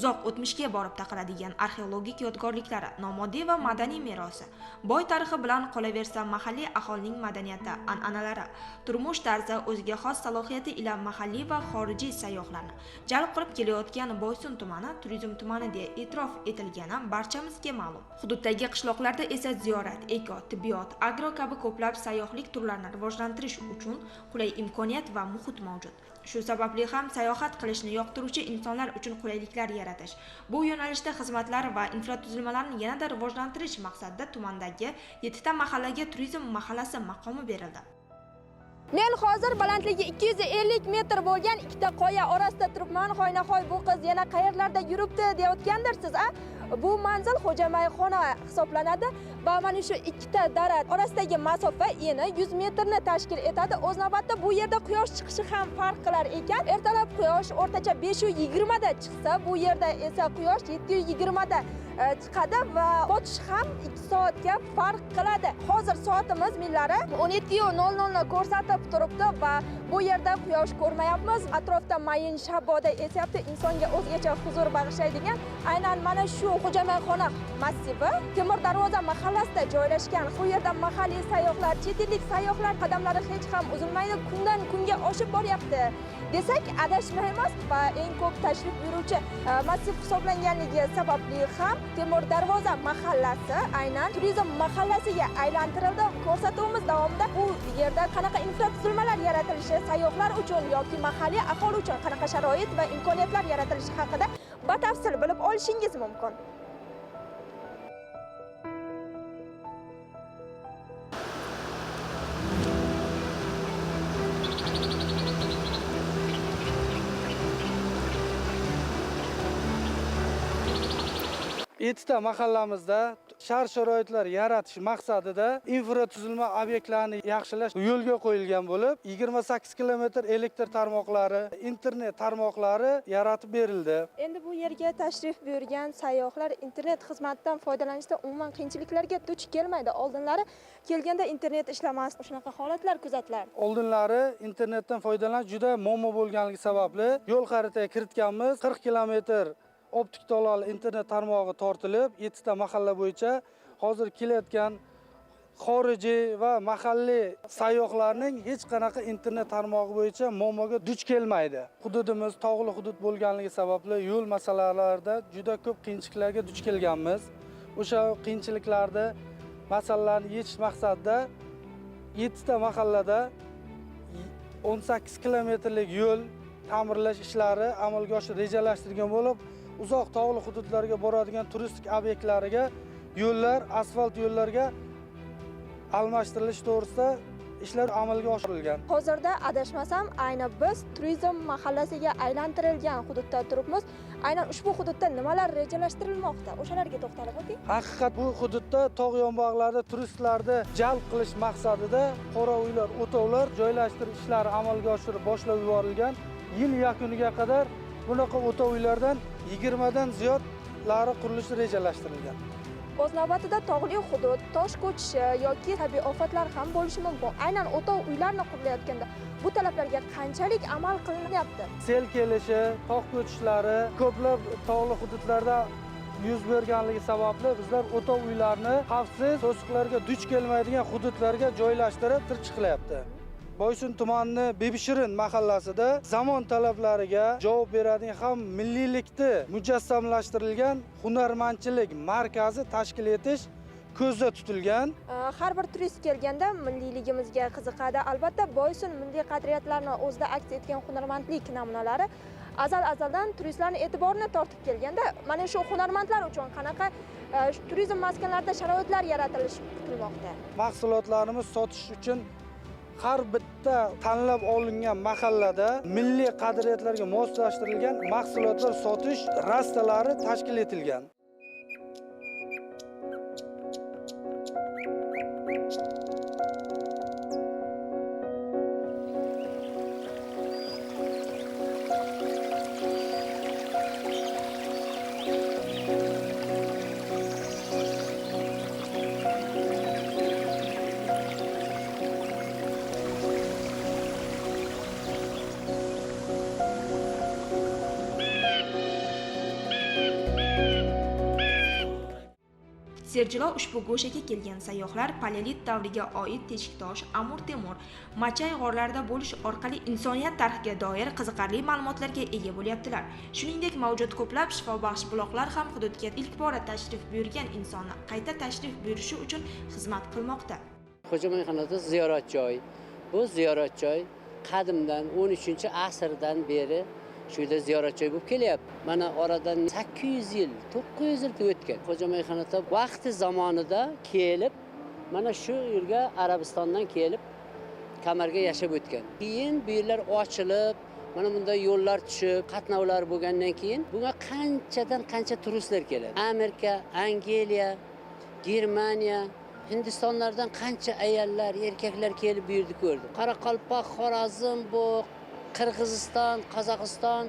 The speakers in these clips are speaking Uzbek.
uzoq o'tmishga borib taqaladigan arxeologik yodgorliklari nomoddiy va madaniy merosi. Boy tarixi bilan qolaversa mahalliy aholining madaniyati an'analari turmush tarzi o'ziga xos salohiyati ila mahalliy va xorijiy sayyohlarni jalb qilib kelayotgan boysun tumani turizm tumani deya e'tirof etilgani barchamizga ma'lum. Hududdagi qishloqlarda esa ziyorat eko tibbiyot agro kabi ko'plab sayyohlik turlarini rivojlantirish uchun qulay imkoniyat va muhit mavjud. Shu sababli ham sayohat qilishni yoqtiruvchi insonlar uchun qulayliklar yaratish bu yo'nalishda xizmatlar va infratuzilmalarni yanada rivojlantirish maqsadida tumandagi yettita mahallaga turizm mahallasi maqomi berildi Men hozir balandligi 250 metr bo'lgan ikkita qoya orasida turibman. Hoynahoy bu qiz yana qayerlarda yuribdi deyotgandirsiz, a? Bu manzil Xo'jamayxona hisoblanadi va mana shu ikkita daraxt orasidagi masofa eni 100 metrni tashkil etadi. O'z navbatda bu yerda quyosh chiqishi ham farq qilar ekan. Ertalab quyosh o'rtacha 520 da chiqsa, bu yerda esa quyosh 720 da E, chiqadi va qotish ham 2 soatga farq qiladi. Hozir soatimiz millari 17:00 ni ko'rsatib turibdi va bu yerda quyosh ko'rmayapmiz. Atrofda mayin shaboda esyapti. Insonga o'zgacha huzur bag'ishlaydigan aynan mana shu Xo'jamayxona massivi Temir darvoza mahallasida joylashgan. Bu yerda mahalliy sayyohlar, chet ellik sayyohlar qadamlari hech ham uzilmaydi. Kundan kunga oshib boryapti. desak adashmaymiz va eng ko'p tashrif buyuruvchi e, massiv hisoblanganligi sababli ham temur darvoza mahallasi aynan turizm mahallasiga aylantirildi. Ko'rsatuvimiz davomida bu yerda qanaqa infratuzilmalar yaratilishi sayyohlar uchun yoki mahalliy aholi uchun qanaqa sharoit va imkoniyatlar yaratilishi haqida batafsil bilib olishingiz mumkin. Yettita mahallamizda shart sharoitlar yaratish maqsadida infratuzilma obyektlarini yaxshilash yo'lga qo'yilgan bo'lib 28 kilometr elektr tarmoqlari internet tarmoqlari yaratib berildi. Endi bu yerga tashrif buyurgan sayyohlar internet xizmatidan foydalanishda umuman qiyinchiliklarga duch kelmaydi. Oldinlari kelganda internet ishlamasdi shunaqa holatlar kuzatilardi oldinlari internetdan foydalanish juda muammo bo'lganligi sababli yo'l xaritaga kiritganmiz. 40 kilometr optik tolali internet tarmog'i tortilib yettita mahalla bo'yicha hozir kelayotgan xorijiy va mahalliy sayyohlarning hech qanaqa internet tarmog'i bo'yicha muammoga duch kelmaydi. Hududimiz tog'li hudud bo'lganligi sababli yo'l masalalarida juda ko'p qiyinchiliklarga duch kelganmiz. O'sha qiyinchiliklarni masalalarni yechish maqsadida yettita mahallada o'n sakkiz kilometrlik yo'l ta'mirlash ishlari amalga oshirish rejalashtirilgan bo'lib uzoq tog'li hududlarga boradigan turistik obyektlariga yo'llar asfalt yo'llarga almashtirilish to'g'risida ishlar amalga oshirilgan. Hozirda adashmasam ayni biz turizm mahallasiga aylantirilgan hududda turibmiz. Aynan ushbu hududda nimalar rejalashtirilmoqda? O'shalarga to'xtalib o'ting. Haqiqat bu hududda tog' yonbog'larida turistlarni jalb qilish maqsadida qora uylar o'tovlar joylashtirish ishlari amalga oshirib boshlab yuborilgan. Yil yakuniga qadar bunaqa o'tov uylardan yigirmadan ziyodlari qurilishi rejalashtirilgan. O'z navbatida tog'li hudud tosh ko'chishi yoki tabiiy ofatlar ham bo'lishi mumkin. Aynan o'tov uylarni qurilayotganda bu talablarga qanchalik amal qilinyapti? Sel kelishi tog' ko'chishlari ko'plab tog'li hududlarda yuz berganligi sababli bizlar o'tov uylarni xavfsiz to'siqlarga duch kelmaydigan hududlarga joylashtirib tirchiq qilyapti boysun tumani bebishirin mahallasida zamon talablariga javob beradigan ham milliylikni mujassamlashtirilgan hunarmandchilik markazi tashkil etish ko'zda tutilgan. Har bir turist kelganda milliyligimizga qiziqadi. Albatta boysun milliy qadriyatlarni o'zida aks etgan hunarmandlik namunalari azal azaldan turistlarni e'tiborini tortib kelganda mana shu hunarmandlar uchun qanaqa e, turizm maskanlarida sharoitlar yaratilishi kutilmoqda. Mahsulotlarimiz sotish uchun har bitta tanlab olingan mahallada milliy qadriyatlarga moslashtirilgan mahsulotlar sotish rastalari tashkil etilgan. Serjilo ushbu go'shaga kelgan sayyohlar paleolit davriga oid teshiktosh amur temur machay g'orlarida bo'lish orqali insoniyat tarixiga doir qiziqarli ma'lumotlarga ega bo'lyaptilar. Shuningdek mavjud ko'plab shifobaxsh buloqlar ham hududga ilk bora tashrif buyurgan insonni qayta tashrif buyurishi uchun xizmat qilmoqda. Xo'jamayxonada ziyorat joyi bu ziyorat joyi qadimdan 13 asrdan beri shu yerda ziyorat joy bo'lib kelyapti. Mana oradan 800 yil 900 yil o'tgan. Xo'jamayxonada vaqti zamonida kelib mana shu yerga arabistondan kelib kamarga yashab o'tgan. Keyin bu yerlar ochilib mana yo'llar tushib qatnovlar bo'lgandan keyin bunga qanchadan qancha turistlar keladi? Amerika angliya germaniya hindistonlardan qancha ayollar erkaklar kelib bu yerni ko'rdi? Qoraqalpoq bu qirg'iziston qozog'iston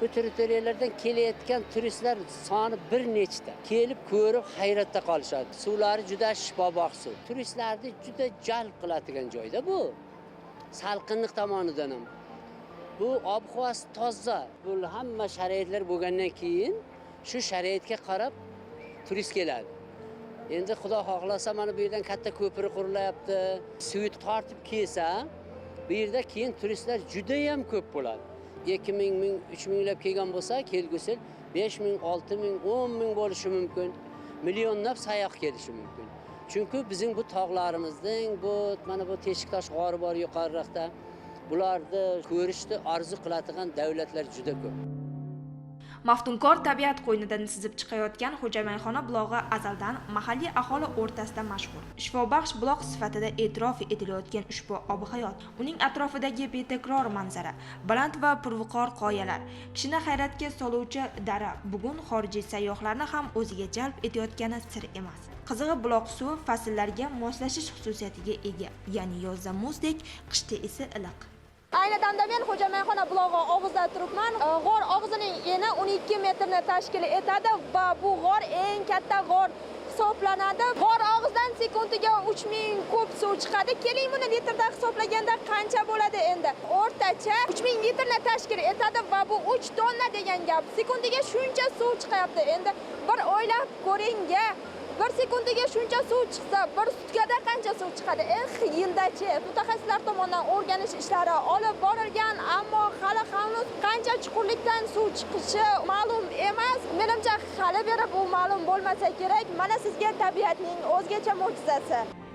bu territoriyalardan kelayotgan turistlar soni bir nechta kelib ko'rib hayratda qolishadi. Suvlari juda shifobaxsh suv turistlarni juda jalb qiladigan joyda bu. Salqinlik tomonidan ham. Bu ob havosi toza. Bu hamma sharoitlar bo'lgandan keyin shu sharoitga qarab turist keladi. Endi xudo xohlasa mana bu yerdan katta ko'prik qurilyapti. Suvni tortib kelsa bu yerda keyin turistlar judayam ko'p bo'ladi ikki ming ming uch minglab kelgan bo'lsa kelgusi yil besh ming olti ming o'n ming bo'lishi mumkin millionlab sayyoh kelishi mumkin chunki bizning bu tog'larimizning bu mana bu teshiktosh g'ori bor yuqoriroqda bularni ko'rishni orzu qiladigan davlatlar juda ko'p maftunkor tabiat qo'ynidan sizib chiqayotgan xo'jamayxona bulog'i azaldan mahalliy aholi o'rtasida mashhur. Shifobaxsh buloq sifatida e'tirof etilayotgan ushbu ob hayot uning atrofidagi betakror manzara baland va purviqor qoyalar kishini hayratga soluvchi dara bugun xorijiy sayyohlarni ham o'ziga jalb etayotgani sir emas. Qizig'i buloq suvi fasllarga moslashish xususiyatiga ega ya'ni yozda muzdek qishda esa iliq. Ayni damda men xo'jamayxona bulog'i og'zida turibman. G'or og'zining eni 12 metrni tashkil etadi va bu g'or eng katta g'or hisoblanadi. G'or og'zidan sekundiga 3000 kub suv chiqadi. Keling buni litrda hisoblaganda qancha bo'ladi endi? O'rtacha 3000 litrni tashkil etadi va bu 3 tonna degan gap. Sekundiga shuncha suv chiqyapti. Endi bir o'ylab ko'ring bir sekundiga shuncha suv chiqsa bir sutkada qancha suv chiqadi? Eh yildachi. Mutaxassislar tomonidan o'rganish ishlari olib borilgan ammo hali hanuz qancha chuqurlikdan suv chiqishi ma'lum emas. Menimcha hali beri bu ma'lum bo'lmasa kerak. Mana sizga tabiatning o'zgacha mo'jizasi.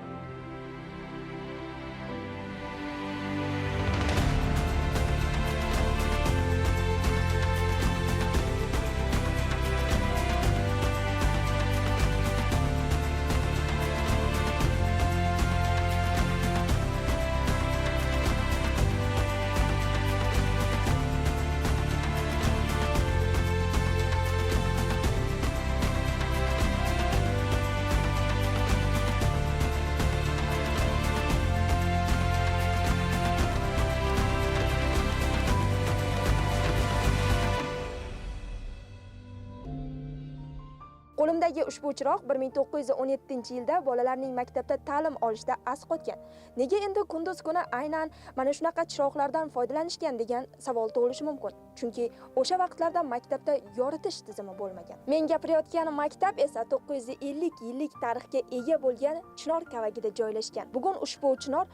Qo'limdagi ushbu chiroq 1917 yilda bolalarning maktabda ta'lim olishda asqotgan. Nega endi kunduz kuni aynan mana shunaqa chiroqlardan foydalanishgan degan savol tug'ilishi mumkin. Chunki o'sha vaqtlarda maktabda yoritish tizimi bo'lmagan. Men gapirayotgan maktab esa 950 yillik tarixga ega bo'lgan Chinor kavagida joylashgan. Bugun ushbu chinor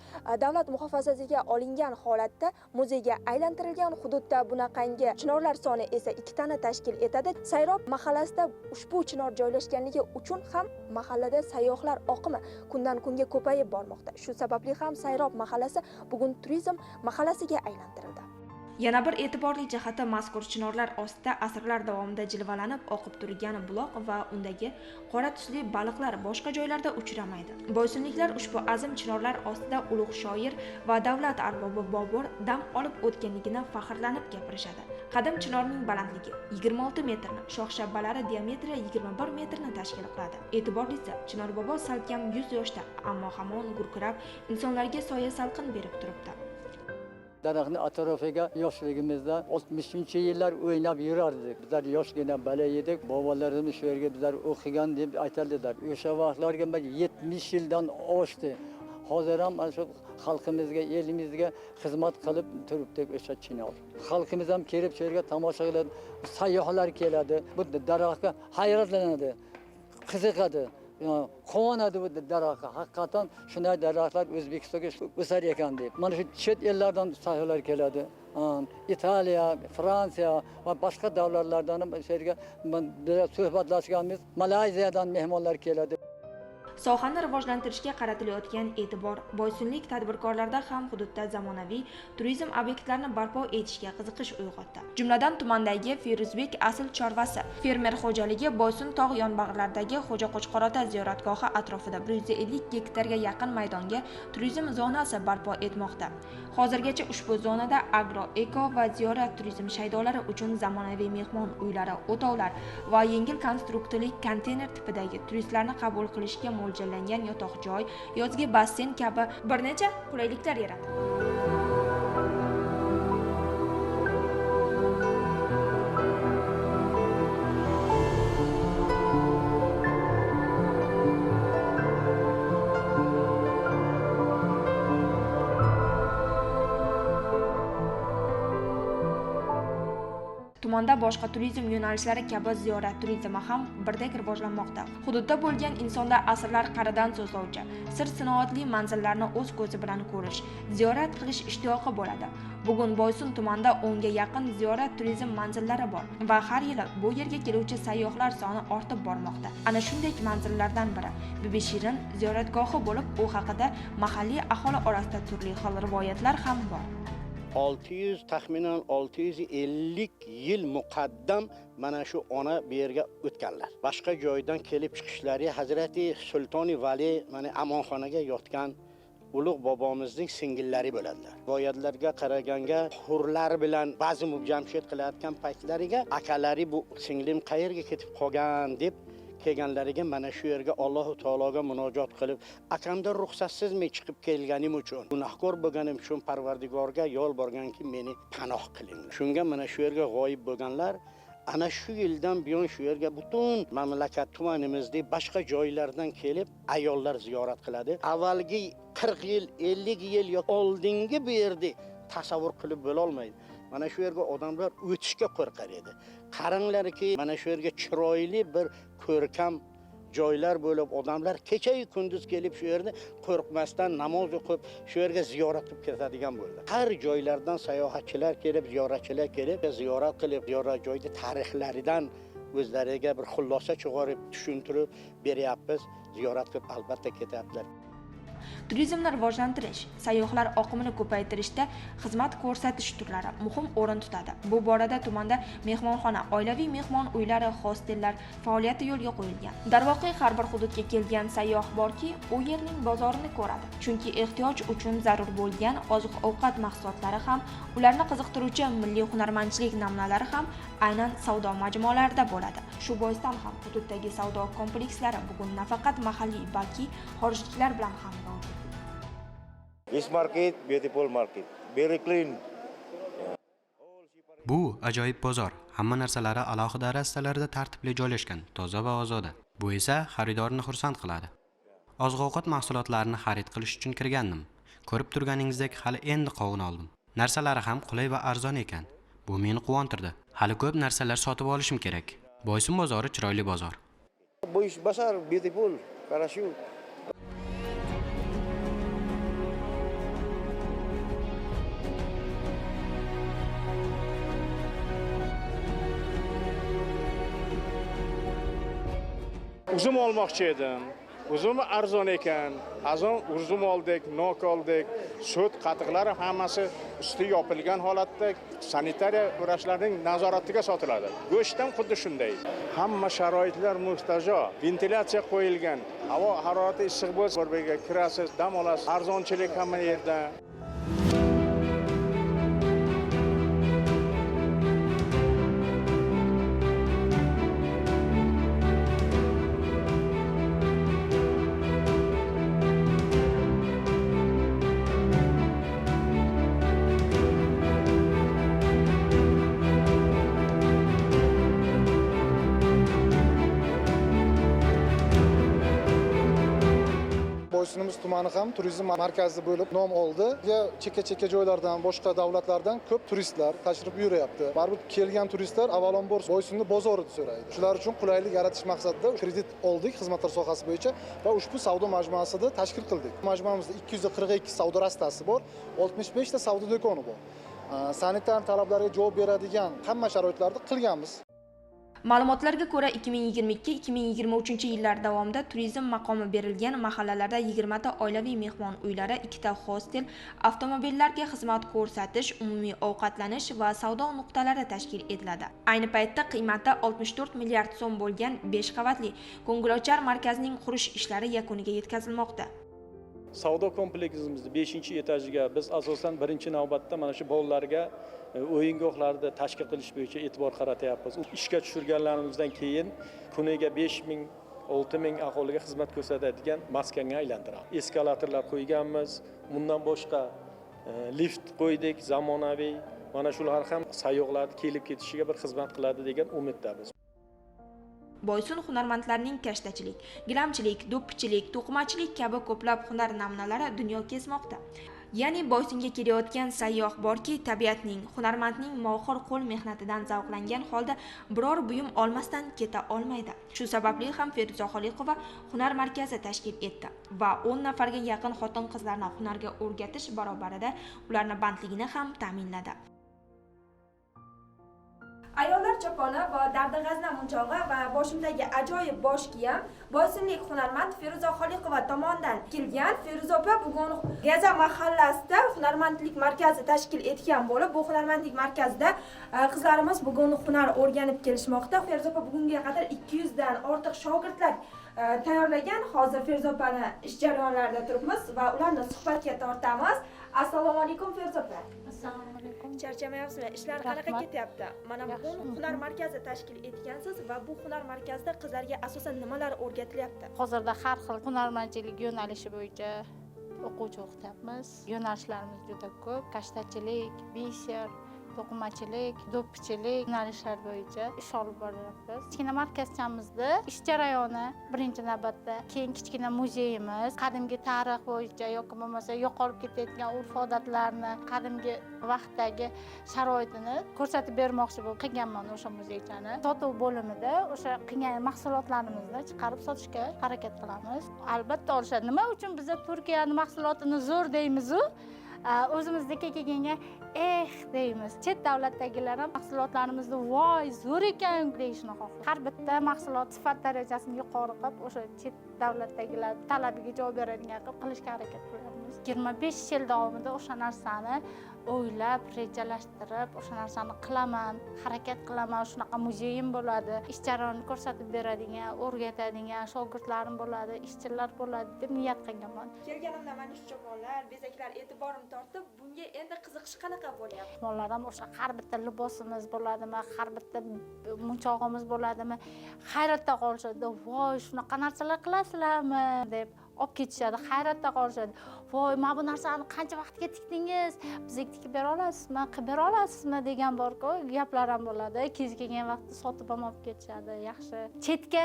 davlat muhofazasiga olingan holatda muzeyga aylantirilgan hududda bunaqangi chinorlar soni esa 2 tana tashkil etadi. Sayrob mahallasida ushbu chinor joylashganligi uchun ham mahallada sayyohlar oqimi kundan kunga ko'payib bormoqda. Shu sababli ham Sayrob mahallasi bugun turizm mahallasiga aylantirildi. Yana bir e'tiborli jihati mazkur chinorlar ostida asrlar davomida jilvalanib oqib turgan buloq va undagi qora tusli baliqlar boshqa joylarda uchramaydi. Boysunliklar ushbu azim chinorlar ostida ulug' shoir va davlat arbobi Bobur dam olib o'tganligini faxrlanib gapirishadi. Qadim chinorning balandligi 26 metrni, shoxshabbalari diametri 21 metrni tashkil qiladi. E'tiborlisi, Chinor bobo salkam 100 yoshda, ammo hamon gurkirab insonlarga soya salqin berib turibdi. Daraxtni atrofiga yoshligimizda 60 yillar o'ynab yurardik. Bizlar yoshgina bala edik bobolarimiz shu yerga bizlar o'qigan deb aytadilar. O'sha vaqtlarga mana 70 yildan oshdi. Hozir ham mana shu xalqimizga elimizga xizmat qilib turibdi o'sha chinor. Xalqimiz ham kelib shu yerga tomosha qiladi sayyohlar keladi. Bu daraxtga hayratlanadi qiziqadi Ya, quvonadi bu daraxtga haqiqatdan shunday daraxtlar o'zbekistonga o'sar ekan deb mana shu chet ellardan sayyohlar keladi italiya fransiya va boshqa davlatlardan shu yerga suhbatlashganmiz malayziyadan mehmonlar sohani rivojlantirishga qaratilayotgan e'tibor boysunlik tadbirkorlarda ham hududda zamonaviy turizm obyektlarini barpo etishga qiziqish uyg'otdi. Jumladan tumandagi feruzbek asl chorvasi fermer xo'jaligi boysun tog' yonbag'laridagi xo'ja qo'chqorota ziyoratgohi atrofida bir yuz ellik gektarga yaqin maydonga turizm zonasi barpo etmoqda. Hozirgacha ushbu zonada agro eko va ziyorat turizm shaydolari uchun zamonaviy mehmon uylari o'tovlar va yengil konstruktorlik konteyner tipidagi turistlarni qabul qilishga mo'ljallangan yotoqjoy yozgi basseyn kabi bir necha qulayliklar yaratadi tumanda boshqa turizm yo'nalishlari kabi ziyorat turizmi ham birdek rivojlanmoqda. Hududda bo'lgan insonda asrlar qa'ridan so'zlovchi sir sinoatli manzillarni o'z ko'zi bilan ko'rish ziyorat qilish ishtiyoqi bo'ladi. Bugun boysun tumanida o'nga yaqin ziyorat turizm manzillari bor va har yili bu yerga keluvchi sayyohlar soni ortib bormoqda. Ana shunday manzillardan biri bibi shirin ziyoratgohi bo'lib u haqida mahalliy aholi orasida turli xil rivoyatlar ham bor. 600 taxminan 650 yil muqaddam mana shu ona bu yerga o'tganlar. Boshqa joydan kelib chiqishlari hazrati sultoni vali mana amonxonaga yotgan ulug' bobomizning singillari bo'ladilar. Rivoyatlarga qaraganga hurlar bilan bazm jamshid qilayotgan paytlariga akalari bu singlim qayerga ketib qolgan deb kelganlariga mana shu yerga allohu taologa munojot qilib akamdan ruxsatsizmi chiqib kelganim uchun gunohkor bo'lganim uchun parvardigorga yo'l borganki meni panoh qiling. Shunga mana shu yerga g'oyib bo'lganlar ana shu yildan buyon shu yerga butun mamlakat tumanimizdek boshqa joylardan kelib ayollar ziyorat qiladi. Avvalgi 40 yil 50 yil oldingi bu yerda tasavvur qilib bo'lolmaydi. Mana shu yerga odamlar o'tishga qo'rqar edi. Qaranglarki mana shu yerga chiroyli bir ko'rkam joylar bo'lib odamlar kechayu kunduz kelib shu yerni qo'rqmasdan namoz o'qib shu yerga ziyorat qilib ketadigan bo'ldi har joylardan sayohatchilar kelib ziyoratchilar kelib ziyorat qilib ziyorat joyni tarixlaridan o'zlariga bir xulosa chiqarib tushuntirib beryapmiz ziyorat qilib albatta ketyaptilar turizmni rivojlantirish sayyohlar oqimini ko'paytirishda xizmat ko'rsatish turlari muhim o'rin tutadi. Bu borada tumanda mehmonxona oilaviy mehmon uylari hostellar faoliyati yo'lga qo'yilgan. Darvoqe har bir hududga kelgan sayyoh borki u yerning bozorini ko'radi. Chunki ehtiyoj uchun zarur bo'lgan oziq ovqat mahsulotlari ham ularni qiziqtiruvchi milliy hunarmandchilik namunalari ham aynan savdo majmualarida bo'ladi. Shu boisdan ham hududdagi savdo komplekslari bugun nafaqat mahalliy balki xorijliklar bilan ham This market, beautiful market, very clean. Bu ajoyib bozor. Hamma narsalari alohida rastalarda tartibli joylashgan, toza va ozoda. Bu esa xaridorni xursand qiladi. Oziq-ovqat mahsulotlarini xarid qilish uchun kirgandim. Ko'rib turganingizdek hali endi qovun oldim. Narsalari ham qulay va arzon ekan. Bu meni quvontirdi. Hali ko'p narsalar sotib olishim kerak. Boysun bozori chiroyli bozor. Boys Bazaar, beautiful, Karashu. Uzum olmoqchi edim. Uzumi arzon ekan. Azon uzum oldik nok oldik. Sut qatiqlari hammasi usti yopilgan holatda sanitariya vrachlarning nazoratiga sotiladi. Go'sht ham xuddi shunday. Hamma sharoitlar muhtajo. Ventilyatsiya qo'yilgan. Havo harorati issiq bo'lsa ko'rpaga kirasiz dam olasiz. Arzonchilik hamma yerda. Tumani ham turizm markazi bo'lib nom oldi Bizga chekka chekka joylardan boshqa davlatlardan ko'p turistlar tashrif buyuryapti baribir kelgan turistlar avvalambor boysunni bozorini so'raydi shular uchun qulaylik yaratish maqsadida kredit oldik xizmatlar sohasi bo'yicha va ushbu savdo majmuasida tashkil qildik majmuamizda ikki yuz qirq ikki savdo rastasi bor oltmish beshta savdo do'koni bor. Sanitar talablarga javob beradigan hamma sharoitlarni qilganmiz Ma'lumotlarga ko'ra 2022-2023 yillar davomida turizm maqomi berilgan mahallalarda 20 ta oilaviy mehmon uylari, 2 ta hostel, avtomobillarga xizmat ko'rsatish, umumiy ovqatlanish va savdo nuqtalari tashkil etiladi. Ayni paytda qiymati 64 milliard so'm bo'lgan 5 qavatli ko'ngilochar markazning qurish ishlari yakuniga yetkazilmoqda. Savdo kompleksimizni beshinchi etajiga biz asosan birinchi navbatda mana shu bolalarga e, o'yingohlarni tashkil qilish bo'yicha e'tibor qaratyapmiz. Ishga tushirganlarimizdan keyin kuniga besh ming olti ming aholiga xizmat ko'rsatadigan maskanga aylantiramiz. Eskalatorlar qo'yganmiz bundan boshqa e, lift qo'ydik zamonaviy. Mana shular ham sayyohlarni kelib ketishiga bir xizmat qiladi degan umiddamiz. Boysun hunarmandlarning kashtachilik, gilamchilik, do'ppichilik, to'qimachilik kabi ko'plab hunar namunalari dunyo kezmoqda. Ya'ni Boysunga kelayotgan sayyoh borki, tabiatning, hunarmandning mohir qo'l mehnatidan zavqlangan holda biror buyum olmasdan keta olmaydi. Shu sababli ham Feruza Xoliqova hunar markazi tashkil etdi va 10 nafarga yaqin xotin-qizlarni hunarga o'rgatish barobarida ularni bandligini ham ta'minladi. Ayollar choponi va dardi g'azna munchog'i va boshimdagi ajoyib bosh kiyim boysunlik hunarmand Feruza Xoliqova tomonidan kelgan. Feruza opa bugun Gaza mahallasida hunarmandlik markazi tashkil etgan bo'lib, bu hunarmandlik markazida e, qizlarimiz bugun hunar o'rganib kelishmoqda. Feruza opa bugunga qadar 200 dan ortiq shogirdlar e, tayyorlagan. Hozir Feruza opani ish jarayonlarida turibmiz va ularni suhbatga tortamiz. Assalomu alaykum Feruza opa. Assalomu alaykum Charchamayapsizlar? Ishlar qanaqa ketyapti? Mana Yaxshi. hunar markazi tashkil etgansiz va bu hunar markazida qizlarga asosan nimalar o'rgatilyapti? hozirda har xil hunarmandchilik yo'nalishi bo'yicha o'quvchi o'qityapmiz yo'nalishlarimiz juda ko'p kashtachilik biser to'qimachilik do'ppichilik yo'nalishlar bo'yicha ish olib boryapmiz. Kichkina markazchamizda ish jarayoni birinchi navbatda keyin kichkina muzeyimiz qadimgi tarix bo'yicha yoki bo'lmasa yo'qolib ketayotgan urf odatlarni qadimgi vaqtdagi sharoitini ko'rsatib bermoqchi bo'lib qilganman o'sha muzeychani. Sotuv bo'limida o'sha qilgan mahsulotlarimizni chiqarib sotishga harakat qilamiz. Albatta olishadi nima uchun biza turkiyani mahsulotini zo'r deymizu? O'zimizniki kelganga kelganda eh deymiz. Chet davlatdagilar ham mahsulotlarimizni voy zo'r ekan deyishni xohlaydi har bitta mahsulot sifat darajasini yuqori qilib o'sha chet davlatdagilar talabiga javob beradigan qilib qilishga harakat qilyapmiz yigirma besh yil davomida o'sha narsani o'ylab rejalashtirib o'sha narsani qilaman harakat qilaman shunaqa muzeyim bo'ladi ish jarayonini ko'rsatib beradigan o'rgatadigan shogirdlarim bo'ladi ishchilar bo'ladi deb niyat qilganman. Kelganimda mana shu choponlar, bezaklar e'tiborimni tortib, bunga endi qiziqish qanaqa bo'lyapti? mehmonlar ham o'sha har bitta libosimiz bo'ladimi har bitta munchog'imiz bo'ladimi hayratda qolishadi. Voy shunaqa narsalar qilasizlarmi? deb olib ketishadi hayratda qolishadi. Voy mana bu narsani qancha vaqtga tikdingiz? Bizga tikib bera olasizmi? Qilib bera olasizmi? degan borku gaplar ham bo'ladi. Kez kelgan vaqtda sotib ham olib ketishadi yaxshi. Chetga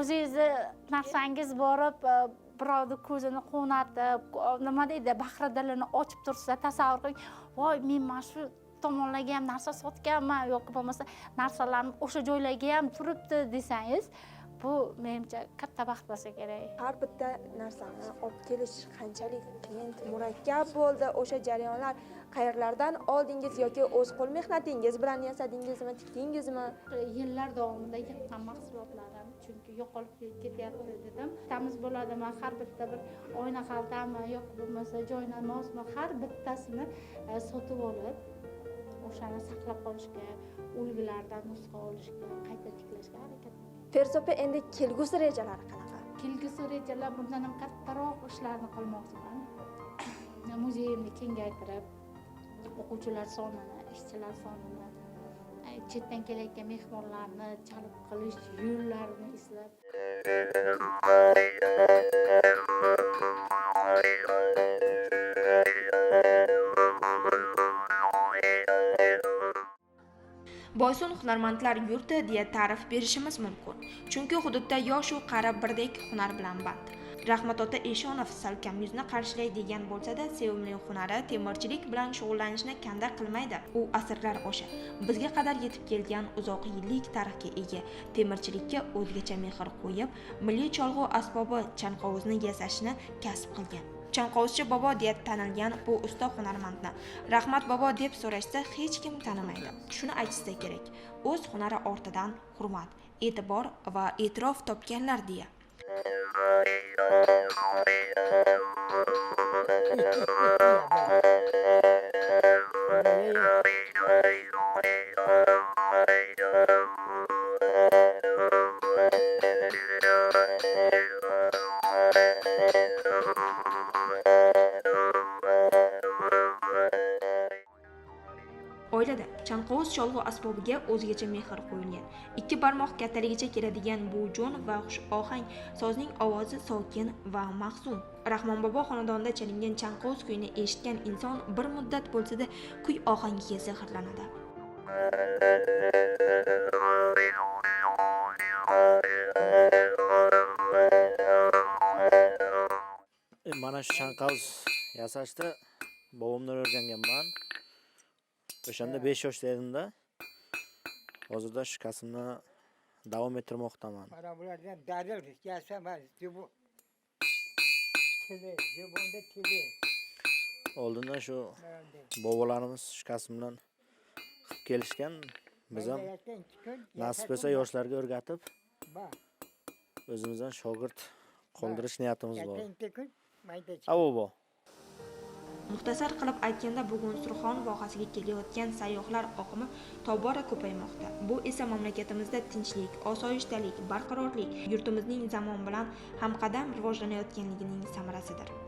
o'zingizni narsangiz borib e, birovni ko'zini quvnatib nima deydi bahri dilini ochib tursa tasavvur qiling voy men mana shu tomonlarga ham narsa sotganman yoki bo'lmasa narsalarni o'sha joylarga ham turibdi desangiz bu menimcha katta baxt bo'lsa kerak. Har bitta narsani olib kelish qanchalik qiyin murakkab bo'ldi. O'sha jarayonlar qayerlardan oldingiz yoki o'z qo'l mehnatingiz bilan yasadingizmi tikdingizmi yillar davomida yiqqan mahsulotlarim chunki yo'qolib ketyapti dedim. Bittamiz bo'ladimi har bitta bir oyna xaltami yoki bo'lmasa joynamozmi har bittasini e, sotib olib o'shani saqlab qolishga ulgilaridan nusxa olishga qayta tiklashga harakat Feruz opa endi kelgusi rejalari qanaqa? Kelgusi rejalar bundan ham kattaroq ishlarni qilmoqchiman. Muzeyimni kengaytirib o'quvchilar sonini ishchilar sonini e, chetdan kelayotgan mehmonlarni jalb qilish yo'llarini izlab Boysun hunarmandlar yurti deya ta'rif berishimiz mumkin. Chunki hududda yoshu qari birdek hunar bilan band. rahmat ota eshonov salkam yuzni qarshilaydigan bo'lsa-da sevimli hunari temirchilik bilan shug'ullanishni kanda qilmaydi u asrlar osha bizga qadar yetib kelgan uzoq yillik tarixga ega temirchilikka o'zgacha mehr qo'yib milliy cholg'u asbobi chanqovuzni yasashni kasb qilgan chanqovchi bobo deb tanilgan bu usta hunarmandni rahmat bobo deb so'rashsa hech kim tanimaydi. Shuni aytishsa kerak. O'z hunari ortidan hurmat e'tibor va e'tirof topganlar deya. cholg'u asbobiga o'zgacha mehr qo'yilgan. Ikki barmoq kattaligicha keladigan bu jo'n va xush ohang sozning ovozi sokin va mahzun. Rahmon bobo xonadonida chalingan chanqovuz kuyini eshitgan inson bir muddat bo'lsada kuy ohangiga sehrlanadi. E, mana shu chanqoz yasashni bobomdan o'rganganman. O'shanda besh yoshda edimda hozirda shu kasbni davom ettirmoqdaman mana bulardan dadil zubonda tili oldindan shu bobolarimiz shu kasb bilan qilib kelishgan biz ham nasib bo'lsa yoshlarga o'rgatib o'zimizdan shogird qoldirish niyatimiz bor a bobo muxtasar qilib aytganda bugun surxon vohasiga kelayotgan sayyohlar oqimi tobora ko'paymoqda. Bu esa mamlakatimizda tinchlik osoyishtalik barqarorlik yurtimizning zamon bilan hamqadam rivojlanayotganligining samarasidir.